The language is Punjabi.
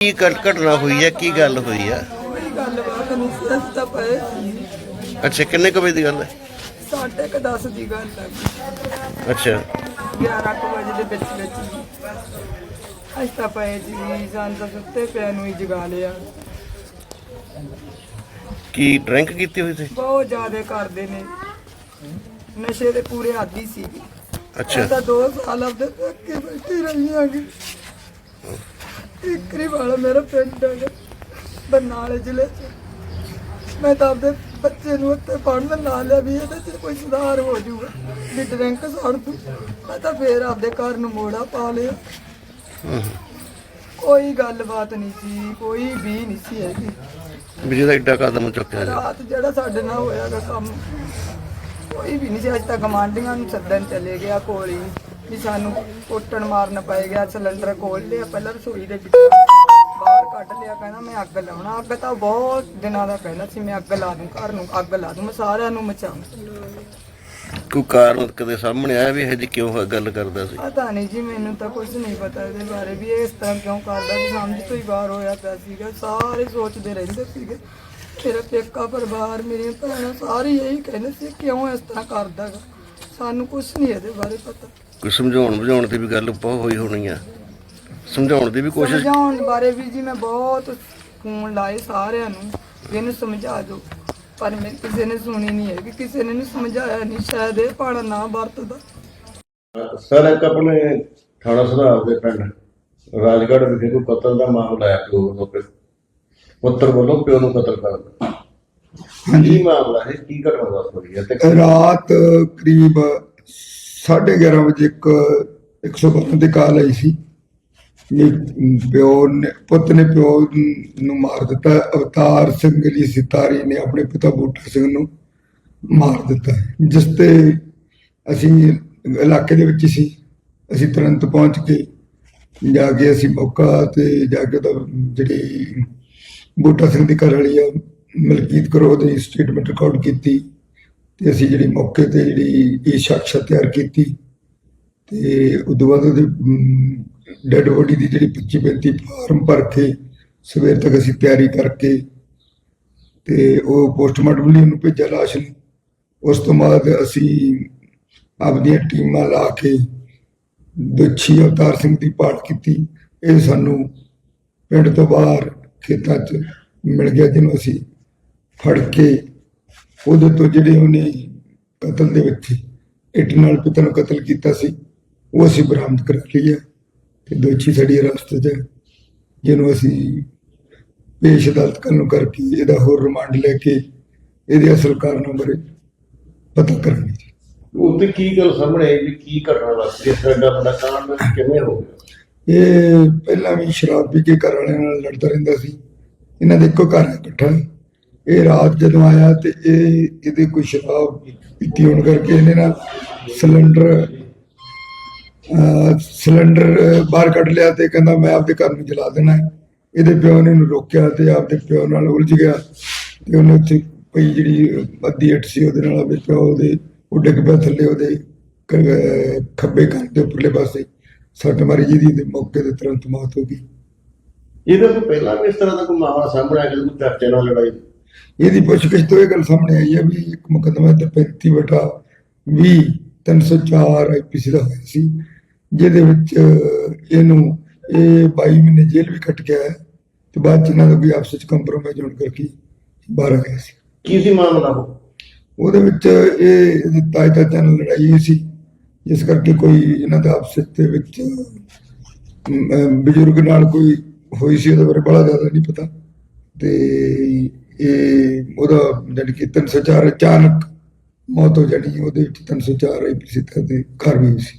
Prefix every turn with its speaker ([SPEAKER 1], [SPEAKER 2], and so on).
[SPEAKER 1] ਕੀ ਘਟ- ਘਟਨਾ ਹੋਈ ਹੈ? ਕੀ ਗੱਲ ਹੋਈ ਹੈ?
[SPEAKER 2] ਕੋਈ ਗੱਲਬਾਤ ਨਹੀਂ ਸੀ ਅਸੀਂ ਤਾਂ ਪਏ। ਸੀ
[SPEAKER 1] ਅੱਛਾ ਕਿੰਨੇ ਕੁ ਵਜੇ ਦੀ ਗੱਲ ਹੈ?
[SPEAKER 2] ਸਾਢੇ ਕੁ ਦਸ ਦੀ ਗੱਲ ਹੈ।
[SPEAKER 1] ਅੱਛਾ।
[SPEAKER 2] 11 ਕੁ ਵਜੇ ਦੇ ਵਿੱਚ ਵਿੱਚ। ਅਸੀਂ ਤਾਂ ਪਏ ਜੀ ਸਾਨੂੰ ਤਾਂ ਸੁੱਤੇ ਪਿਆ ਨੂੰ ਹੀ ਜਗਾ ਲਿਆ।
[SPEAKER 1] ਕੀ ਡਰਿੰਕ ਕੀਤੀ ਹੋਈ ਸੀ?
[SPEAKER 2] ਬਹੁਤ ਜ਼ਿਆਦਾ ਕਰਦੇ ਨੇ। ਨਸ਼ੇ ਦੇ ਪੂਰੇ ਆਦੀ ਸੀ।
[SPEAKER 1] ਅੱਛਾ।
[SPEAKER 2] ਤਾਂ 2 ਸਾਲ ਆਪਦੇ ਧੱਕੇ ਬੈਠੀ ਰਹੀ ਇੱਕਰੀ ਵਾਲਾ ਮੇਰਾ ਪਿੰਡ ਹੈ ਬਰਨਾਲੇ ਜ਼ਿਲ੍ਹੇ ਚ। ਮੈਂ ਤਾਂ ਆਪਦੇ ਬੱਚੇ ਨੂੰ ਉੱਤੇ ਪੜ੍ਹਨ ਲਾ ਲਿਆ ਵੀ ਇਹਦੇ ਚ ਕੋਈ ਸੁਧਾਰ ਹੋ ਜਾਊਗਾ। ਵੀ ਡਰਿੰਕ ਛੱਡ ਦੂ। ਮੈਂ ਤਾਂ ਫੇਰ ਆਪਦੇ ਘਰ ਨੂੰ ਮੋੜਾ ਪਾ ਲਿਆ। ਕੋਈ ਗੱਲਬਾਤ ਨਹੀਂ ਸੀ ਕੋਈ ਵੀ ਨਹੀਂ ਸੀ ਹੈਗੀ।
[SPEAKER 1] ਵੀ ਜਿਹਦਾ ਏਡਾ ਕਦਮ ਚੁੱਕਿਆ ਜੀ
[SPEAKER 2] ਰਾਤ ਜਿਹੜਾ ਸਾਡੇ ਨਾਲ ਹੋਇਆਗਾ ਕੰਮ ਕੋਈ ਵੀ ਨਹੀਂ ਸੀ। ਅੱਜ ਤੱਕ ਗਮਾਂਡੀਆਂ ਨੂੰ ਸੱਦਣ ਚਲੇ ਗਿਆ ਕੋਲ ਵੀ ਸਾਨੂੰ ਕੁੱਟਣ ਮਾਰਨ ਪੈ ਗਿਆ ਸਿਲੰਡਰ ਖੋਲ ਲਿਆ ਪਹਿਲਾਂ ਰਸੋਈ ਦੇ ਵਿੱਚ ਬਾਹਰ ਕੱਢ ਲਿਆ ਕਹਿੰਦਾ ਮੈਂ ਅੱਗ ਲਾਉਣਾ ਅੱਗ ਤਾਂ ਬਹੁਤ ਦਿਨਾਂ ਦਾ ਕਹਿੰਦਾ ਸੀ ਮੈਂ ਅੱਗ ਲਾ ਦੂੰ ਘਰ ਨੂੰ ਅੱਗ ਲਾ ਦੂੰ ਮੈਂ ਸਾਰਿਆਂ ਨੂੰ ਮਚਾਉਂ।
[SPEAKER 1] ਕੋਈ ਕਾਰਨ ਕਦੇ ਸਾਹਮਣੇ ਆਇਆ ਵੀ ਇਹ ਜੀ ਕਿਉਂ ਗੱਲ ਕਰਦਾ ਸੀ?
[SPEAKER 2] ਪਤਾ ਨਹੀਂ ਜੀ ਮੈਨੂੰ ਤਾਂ ਕੁਝ ਨਹੀਂ ਪਤਾ ਇਹਦੇ ਬਾਰੇ ਵੀ ਇਹ ਇਸ ਤਰ੍ਹਾਂ ਕਿਉਂ ਕਰਦਾ ਸੀ ਸਮਝ ਤੋਂ ਹੀ ਬਾਹਰ ਹੋਇਆ ਪਿਆ ਸੀਗਾ ਸਾਰੇ ਸੋਚਦੇ ਰਹਿੰਦੇ ਸੀਗੇ। ਮੇਰਾ ਪੇਕਾ ਪਰਿਵਾਰ ਮੇਰੀਆਂ ਭੈਣਾਂ ਸਾਰੇ ਇਹੀ ਕਹਿੰਦੇ ਸੀ ਕਿਉਂ ਇਸ ਤਰ੍ਹਾਂ ਕਰਦਾ ਗਾ? ਸਾਨੂੰ ਕੁਝ ਨਹੀਂ ਇਹਦੇ ਬਾਰੇ ਪਤਾ।
[SPEAKER 1] ਕੋਈ ਸਮਝਾਉਣ ਬੁਝਾਉਣ ਦੀ ਵੀ ਗੱਲ ਬਹੁਤ ਹੋਈ ਹੋਣੀ ਆ। ਸਮਝਾਉਣ ਦੀ ਵੀ ਕੋਸ਼ਿਸ਼
[SPEAKER 2] ਸਮਝਾਉਣ ਬਾਰੇ ਵੀ ਜੀ ਮੈਂ ਬਹੁਤ ਫੋਨ ਲਾਏ ਸਾਰਿਆਂ ਨੂੰ ਵੀ ਇਹਨੂੰ ਸਮਝਾ ਦਿਓ। ਪਰ ਮੈਂ ਕਿਸੇ ਨੇ ਸੁਣੀ ਨਹੀਂ ਹੈ ਕਿ ਕਿਸੇ ਨੇ ਇਹਨੂੰ ਸਮਝਾਇਆ ਨਹੀਂ ਸ਼ਾਇਦ ਇਹ ਪਾਣਾ ਨਾ ਵਰਤਦਾ।
[SPEAKER 1] ਸਰ ਇੱਕ ਆਪਣੇ ਥਾਣਾ ਸੁਧਾਰ ਦੇ ਪਿੰਡ ਰਾਜਗੜ੍ਹ ਵਿਖੇ ਕੋਈ ਕਤਲ ਦਾ ਮਾਮਲਾ ਆਇਆ ਪਿਓ ਪੁੱਤਰ ਵੱਲੋਂ ਪਿਓ ਨੂੰ ਕਤਲ ਕਰ ਦਿੱਤਾ। ਕੀ ਮਾਮਲਾ ਹੈ? ਕੀ ਘਟਨਾ ਵਾਪਰੀ ਹੋਈ ਹੈ? ਤੇ
[SPEAKER 3] ਰਾਤ ਕਰੀਬ 11:30 ਵਜੇ ਇੱਕ 112 ਤੇ ਕਾਲ ਆਈ ਸੀ। ਵੀ ਪਿਓ ਨੇ ਪੁੱਤ ਨੇ ਪਿਓ ਨੂੰ ਮਾਰ ਦਿੱਤਾ। ਅਵਤਾਰ ਸਿੰਘ ਜੀ ਸਿਤਾਰੀ ਨੇ ਆਪਣੇ ਪਿਤਾ ਬੂਟਾ ਸਿੰਘ ਨੂੰ ਮਾਰ ਦਿੱਤਾ। ਜਿਸ ਤੇ ਅਸੀਂ ਇਲਾਕੇ ਦੇ ਵਿੱਚ ਸੀ। ਅਸੀਂ ਤੁਰੰਤ ਪਹੁੰਚ ਕੇ ਜਾ ਕੇ ਅਸੀਂ ਮੌਕਾ ਤੇ ਜਾ ਕੇ ਜਿਹੜੀ ਬੂਟਾ ਸਿੰਘ ਦੀ ਘਰ ਵਾਲੀ ਆ ਮਲਕੀਤ ਕਰੋ ਦੀ ਸਟੇਟਮੈਂਟ ਰਿਕਾਰਡ ਕੀਤੀ ਤੇ ਅਸੀਂ ਜਿਹੜੀ ਮੌਕੇ ਤੇ ਜਿਹੜੀ ਇਹ ਸ਼ਖਸ ਤਿਆਰ ਕੀਤੀ ਤੇ ਉਦੋਂ ਬਾਅਦ ਉਹਦੀ ਡੈੱਡ ਬੋਡੀ ਦੀ ਜਿਹੜੀ 25 35 ਫਾਰਮ ਭਰ ਕੇ ਸਵੇਰ ਤੱਕ ਅਸੀਂ ਤਿਆਰੀ ਕਰਕੇ ਤੇ ਉਹ ਪੋਸਟਮਾਰਟਮ ਲਈ ਉਹਨੂੰ ਭੇਜਿਆ ਲਾਸ਼ ਨੂੰ। ਉਸ ਤੋਂ ਬਾਅਦ ਅਸੀਂ ਆਪਣੀਆਂ ਟੀਮਾਂ ਲਾ ਕੇ ਦੋਸ਼ੀ ਅਵਤਾਰ ਸਿੰਘ ਦੀ ਭਾਲ ਕੀਤੀ। ਇਹ ਸਾਨੂੰ ਪਿੰਡ ਤੋਂ ਬਾਹਰ ਖੇਤਾਂ 'ਚ ਮਿਲ ਗਿਆ ਜਿਹਨੂੰ ਅਸੀਂ ਫੜ ਕੇ ਉਹਦੇ ਤੋਂ ਜਿਹੜੇ ਉਹਨੇ ਕਤਲ ਦੇ ਵਿੱਚ ਇੱਟ ਨਾਲ ਪਿਤਾ ਨੂੰ ਕਤਲ ਕੀਤਾ ਸੀ ਉਹ ਅਸੀਂ ਬਰਾਮਦ ਕਰ ਹੈ ਤੇ ਦੋਸ਼ੀ ਸਾਡੀ ਹਿਰਾਸਤ 'ਚ ਜਿਹਨੂੰ ਅਸੀਂ ਪੇਸ਼ ਅਦਾਲਤ ਕਰਨ ਨੂੰ ਕਰਕੇ ਇਹਦਾ ਹੋਰ ਰਿਮਾਂਡ ਲੈ ਕੇ ਇਹਦੇ ਅਸਲ ਕਾਰਨਾਂ ਬਾਰੇ ਪਤਾ ਕਰਾਂਗੇ ਜੀ।
[SPEAKER 1] ਉੱਤੇ ਕੀ ਗੱਲ ਸਾਹਮਣੇ ਆਈ ਵੀ ਕੀ ਘਟਨਾ ਵਾਪਰੀ ਹੈ ਸਾਡਾ ਬੜਾ ਕਾਂਡ ਕਿਵੇਂ ਹੋ ਗਿਆ?
[SPEAKER 3] ਇਹ ਪਹਿਲਾਂ ਵੀ ਸ਼ਰਾਬ ਪੀ ਕੇ ਘਰ ਵਾਲਿਆਂ ਨਾਲ ਲੜਦਾ ਰਹਿੰਦਾ ਸੀ ਇਹਨਾਂ ਦੇ ਇੱਕੋ ਘਰ ਇਕੱਠਾ। ਇਹ ਰਾਤ ਜਦੋਂ ਆਇਆ ਤੇ ਇਹ ਇਹਦੇ ਕੋਈ ਸ਼ਰਾਬ ਪੀਤੀ ਹੋਣ ਕਰਕੇ ਇਹਨੇ ਨਾ ਸਿਲੰਡਰ ਸਿਲੰਡਰ ਬਾਹਰ ਕੱਢ ਲਿਆ ਤੇ ਕਹਿੰਦਾ ਮੈਂ ਆਪਦੇ ਘਰ ਨੂੰ ਜਲਾ ਦੇਣਾ ਹੈ। ਇਹਦੇ ਪਿਓ ਨੇ ਇਹਨੂੰ ਰੋਕਿਆ ਤੇ ਆਪਦੇ ਪਿਓ ਨਾਲ ਉਲਝ ਗਿਆ ਤੇ ਉਹਨੇ ਉੱਥੇ ਪਈ ਜਿਹੜੀ ਅੱਧੀ ਇੱਟ ਸੀ ਉਹਦੇ ਨਾਲ ਆਪਦੇ ਪਿਓ ਉਹ ਡਿੱਗ ਪਿਆ ਥੱਲੇ ਉਹਦੇ ਖੱਬੇ ਕੰਨ ਦੇ ਉੱਪਰਲੇ ਪਾਸੇ। ਸੱਟ ਮਾਰੀ ਜਿਹਦੀ ਤੇ ਮੌਕੇ ਤੇ ਤੁਰੰਤ ਮੌਤ ਹੋ ਗਈ।
[SPEAKER 1] ਇਹਦੇ ਤੋਂ ਪਹਿਲਾਂ ਵੀ ਇਸ ਤਰ੍ਹਾਂ ਦਾ ਕੋਈ ਮਾਮਲਾ ਸਾਹਮਣੇ ਆਇਆ ਕਿ ਕੋਈ ਨਾਲ ਲੜਾਈ
[SPEAKER 3] ਇਹਦੀ ਪੁੱਛਗਿੱਛ ਤੋਂ ਇਹ ਗੱਲ ਸਾਹਮਣੇ ਆਈ ਹੈ ਵੀ ਇੱਕ ਮੁਕੱਦਮਾ ਤੇ 35 ਬਟਾ 20 304 ਆਈਪੀਸੀ ਦਾ ਹੋਇਆ ਸੀ ਜਿਹਦੇ ਵਿੱਚ ਇਹਨੂੰ ਇਹ 22 ਮਹੀਨੇ ਜੇਲ੍ਹ ਵੀ ਕੱਟ ਕੇ ਆਇਆ ਤੇ ਬਾਅਦ ਚ ਇਹਨਾਂ ਦਾ ਕੋਈ ਆਪਸ ਵਿੱਚ ਕੰਪਰੋਮਾਈਜ਼ ਹੋਣ ਕਰਕੇ ਬਾਹਰ ਆ ਗਿਆ ਸੀ।
[SPEAKER 1] ਕੀ ਸੀ ਮਾਮਲਾ ਉਹ?
[SPEAKER 3] ਉਹਦੇ ਵਿੱਚ ਇਹ ਤਾਏ ਚਾਚਾ ਨਾਲ ਲੜਾਈ ਸੀ ਜਿਸ ਕਰਕੇ ਕੋਈ ਇਹਨਾਂ ਦਾ ਆਪਸ ਦੇ ਵਿੱਚ ਬਜ਼ੁਰਗ ਨਾਲ ਕੋਈ ਹੋਈ ਸੀ ਉਹਦੇ ਬਾਰੇ ਬੜਾ ਜ਼ਿਆਦਾ ਨਹੀਂ ਪਤਾ। ਤੇ ਇਹ ਉਹਦਾ ਜਾਣੀ ਕਿ 304 ਅਚਾਨਕ ਮੌਤ ਹੋ ਜਾਣੀ ਉਹਦੇ ਵਿੱਚ 304 ਆਈਪੀਸੀ ਤੇ ਘਰ ਵੀ ਸੀ।